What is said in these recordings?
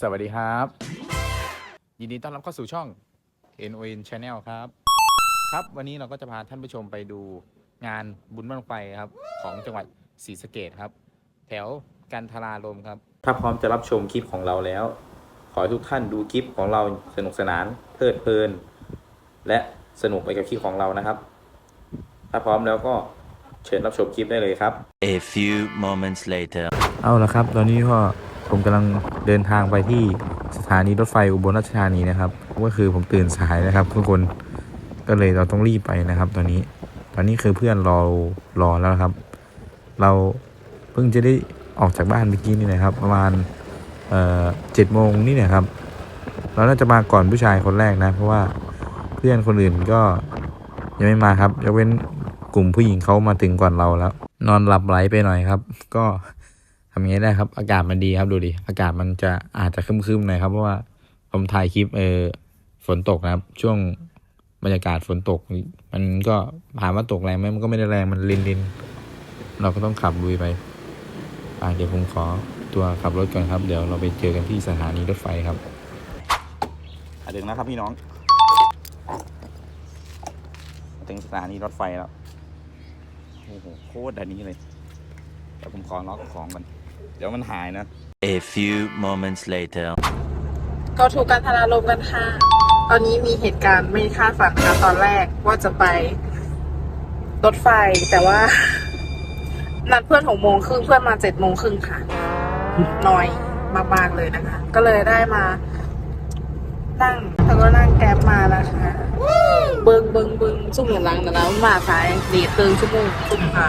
สวัสดีครับ ยินดีต้อนรับเข้าสู่ช่อง NON Channel ครับ ครับวันนี้เราก็จะพาท่านผู้ชมไปดูงานบุญบั้งไฟครับ ของจังหวัดศรีสะเกดครับ แถวกันทรารมครับ ถ้าพร้อมจะรับชมคลิปของเราแล้ว ขอให้ทุกท่านดูคลิปของเราสนุกสนานเพลิดเพลิน และสนุกไปกับคลิปของเรานะครับ ถ้าพร้อมแล้วก็เชิญรับชมคลิปได้เลยครับ A few moments later. เอาละครับ ตอนนี้ก็ ผมกำลังเดินทางไปที่สถานีรถไฟอุบลราชธานีนะครับ ก็คือผมตื่นสายนะครับทุกคนก็เลยเราต้องรีบไปนะครับ ตอนนี้ ตอนนี้คือเพื่อนรอรอแล้วครับ เราเพิ่งจะได้ออกจากบ้านเมื่อกี้นี่นะครับ ประมาณเอ่อเจ็ดโมงนี่นะครับ เราน่าจะมาก่อนผู้ชายคนแรกนะ เพราะว่าเพื่อนคนอื่นก็ยังไม่มาครับยกเว้นกลุ่มผู้หญิงเขามาถึงก่อนเราแล้ว นอนหลับไหลไปหน่อยครับ ก็ ทำยังไงได้ครับ อากาศมันดีครับดูดิอากาศมันจะอาจจะคึมๆหน่อยครับเพราะว่าผมถ่ายคลิปเออฝนตกนะครับ ช่วงบรรยากาศฝนตก มันก็ถามว่าตกแรงไหมมันก็ไม่ได้แรงมันลินลินเราก็ต้องขับลุยไปอ่าเดี๋ยวผมขอตัวขับรถก่อนครับ เดี๋ยวเราไปเจอกันที่สถานีรถไฟครับถึงแล้วครับพี่น้อง ถึงสถานีรถไฟแล้วโอ้โหโคตรอันนี้เลยเดี๋ยวผมขอล็อกของมัน เดี๋ยวมันหายนะ A few moments later. ก็ถูกการทารารมกันค่ะ ตอนนี้มีเหตุการณ์ไม่คาดฝันค่ะตอนแรกว่าจะไปรถไฟแต่ว่า นัดเพื่อนหกโมงครึ่งเพื่อนมาเจ็ดโมงครึ่งค่ะ น้อยมากๆเลยนะคะ ก็เลยได้มา นั่งแล้วก็นั่งแก๊บมาแล้วค่ะเบิงเบิงเบิงสุ่มเหนือหลังนะนะมาสายเดียดเติงชั่วโมงสุ่มค่ะ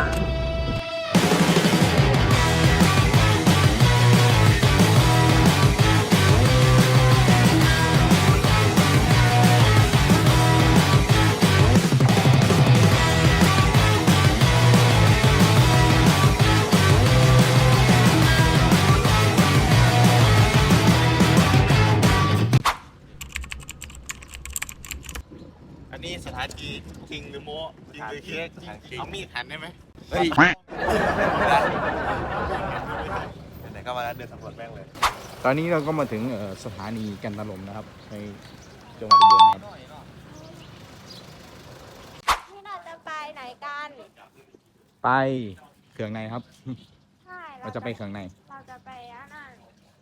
ริงหรือโมจริงหรือเค้กเอามีดหันได้ไหมเฮ้ยไหนๆก็มาแล้วเดินสำรวจแม่งเลย ตอนนี้เราก็มาถึงเอ่อสถานีกันตลมนะครับในจังหวัดอุบลครับที่เราจะไปไหนกัน ไปเขื่องในครับ ใช่ เราจะไปเขื่องใน เราจะไปอันนั้น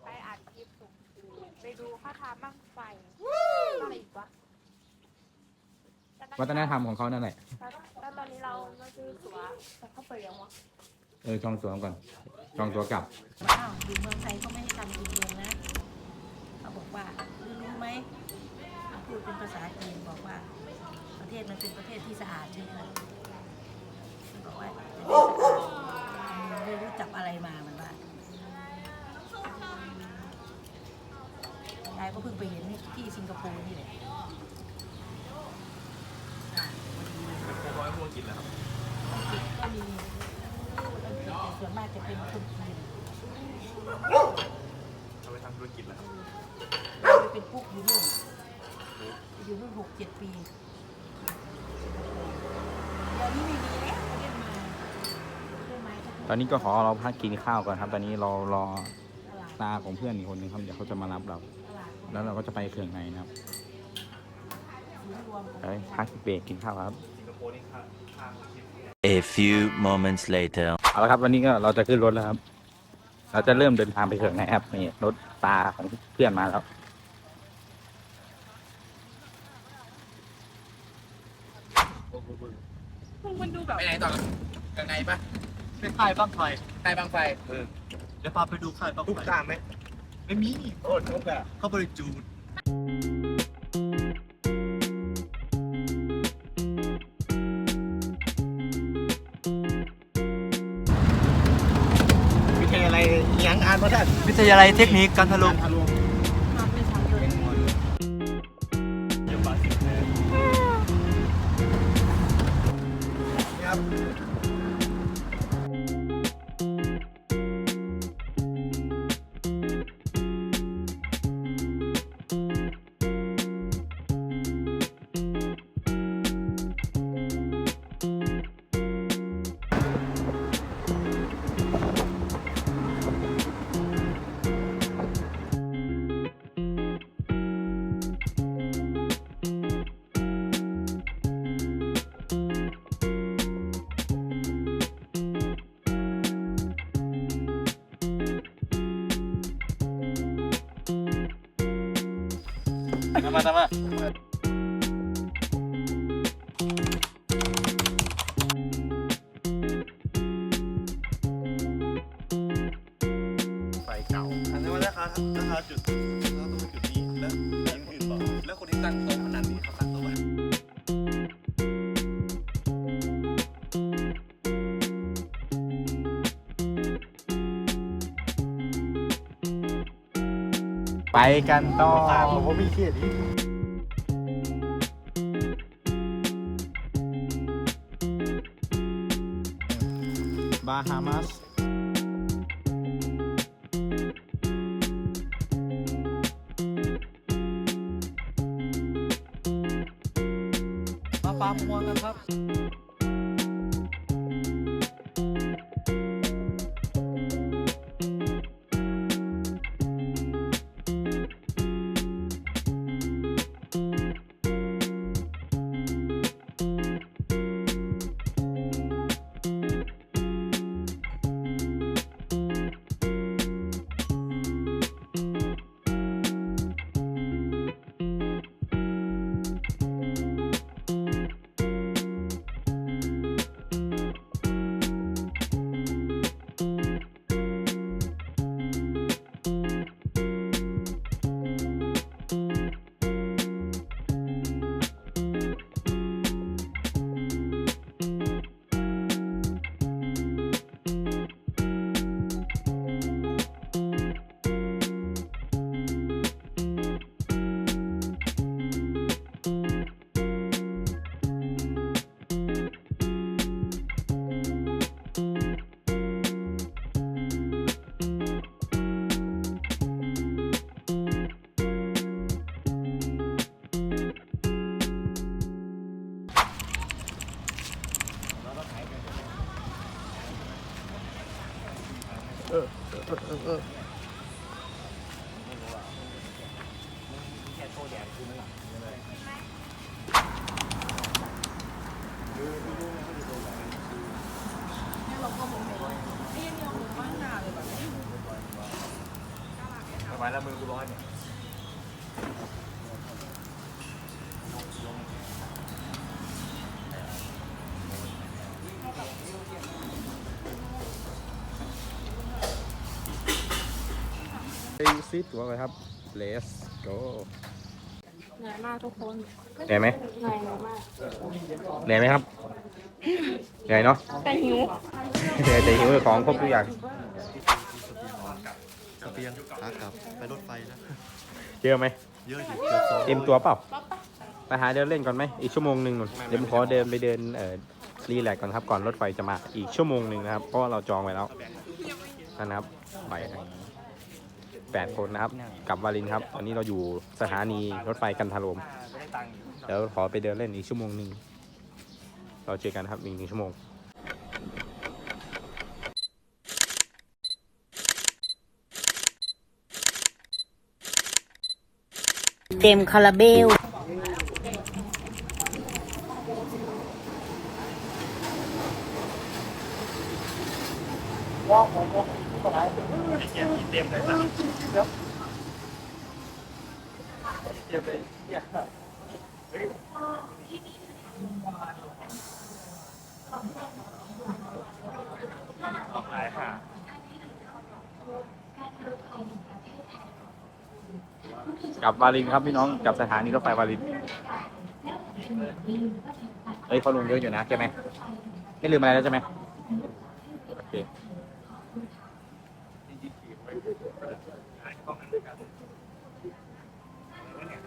ไปอัดคลิปส่งครูไปดูเขาทำบ้างไฟอะไรอีกวะ วัฒนธรรมของเขานั่นแหละ แล้วตอนนี้เรามาซื้อตั๋วแต่เขาเปิดยังวะเออจองตั๋วก่อนจองตั๋วกลับ อ้าวอยู่เมืองไทยเขาไม่ให้ทำกินเองนะเขาบอกว่ารู้รู้ไหมเขาพูดเป็นภาษาจีนบอกว่า ประเทศมันเป็นประเทศที่สะอาดใช่ไหมมันบอกว่าจะได้สะอาดมันไม่รู้จับอะไรมามันว่ายายก็เพิ่งไปเห็นที่สิงคโปร์นี่แหละอ่าพอดีเลยก็มีแต่ส่วนมาก จะเป็นคนจีนเอาไปทำธุรกิจแล้วครับไปเป็นปุ๊กอยู่นู่นอยู่นู่นหกเจ็ดปีเดี๋ยวนี้ไม่มีแล้วเขาเรียกมาเรียกมาตอนนี้ก็ขอเราพักกินข้าวก่อนครับ ตอนนี้เรารอตลาดตาของเพื่อนอีกคนนึงครับเดี๋ยวเขาจะมารับเราตลาดแล้วเราก็จะไปเขื่องในนะครับศูนย์รวมของไปพักเบรกกินข้าวครับสิงคโปร์นี่ข้างข้างคิด A few moments later. เอาละครับ วันนี้ก็เราจะขึ้นรถแล้วครับ เราจะเริ่มเดินทางไปเขื่องในครับนี่รถตาของเพื่อนมาแล้วมันดูแบบไปไหนต่อเขื่องในปะเป็นค่ายบ้างไฟใต้บางไฟเดี๋ยวพาไปดูค่ายบ้างทุกไฟข้างไหมไม่มีโอ้ทุกอะเขาบริจูด งอ่านมาได้วิทยาลัยเทคนิคการทะลุง ตา ไปกันต่อผมว่ามีเครียดอีกบาฮามัสมาปลาหมวกันครับ ทำไมแล้วมือกูร้อนเนี่ย ไปซิตัวไปครับ let's go เหนื่อยมากทุกคนเหนื่อยไหมเหนื่อยมากเหนื่อยไหมครับเหนื่อยเนาะแต่หิวเหนื่อยแต่หิวของครบทุกอย่างสเปียงขากลับไปรถไฟนะเยอะไหมเยอะอยู่เกือบสองเต็มตัวเปล่าไปหาเดินเล่นก่อนไหมอีกชั่วโมงหนึ่งหนุนเดี๋ยวผมขอเดินไปเดินเอ่อรีแลกซ์ก่อนครับก่อนรถไฟจะมาอีกชั่วโมงหนึ่งนะครับเพราะว่าเราจองไว้แล้วนั่นนะครับไป แปดคนนะครับ กับวาลินครับ ตอนนี้เราอยู่สถานีรถไฟกันทารมเดี๋ยวขอไปเดินเล่นอีกชั่วโมงหนึ่งเราเจอกันครับอีกหนึ่งชั่วโมงเต็มคาราเบล กับวาลินครับพี่น้องกับสถานีรถไฟวาลินเฮ้ยเขาลงเยอะอยู่นะใช่ไหมไม่ลืมอะไรแล้วใช่ไหมโอเค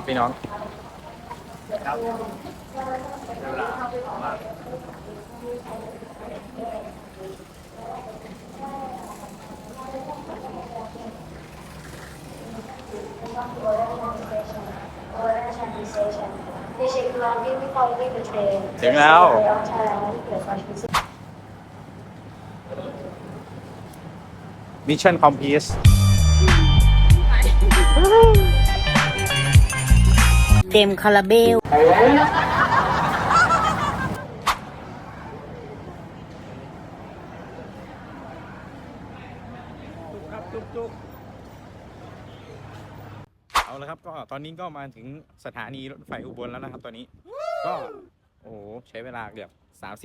ครับพี่น้องถึงแล้ว มิชชั่นคอมพลีท เต็มคาราเบลเอาละครับก็ตอนนี้ก็มาถึงสถานีรถไฟอุบลแล้วนะครับ ตอนนี้ ก็โอ้โหใช้เวลาเกือบ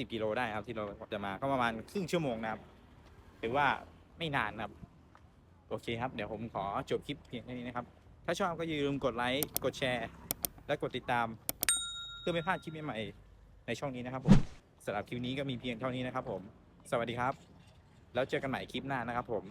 30กิโลได้ครับที่เราจะมาก็ประมาณครึ่งชั่วโมงนะครับถือว่าไม่นานนะครับ โอเคครับ เดี๋ยวผมขอจบคลิปเพียงเท่านี้นะครับ ถ้าชอบก็อย่าลืมกดไลค์กดแชร์ และกดติดตาม เพื่อไม่พลาดคลิปใหม่ๆในช่องนี้นะครับผมสำหรับคลิปนี้ก็มีเพียงเท่านี้นะครับ ผม สวัสดีครับ แล้วเจอกันใหม่คลิปหน้านะครับผม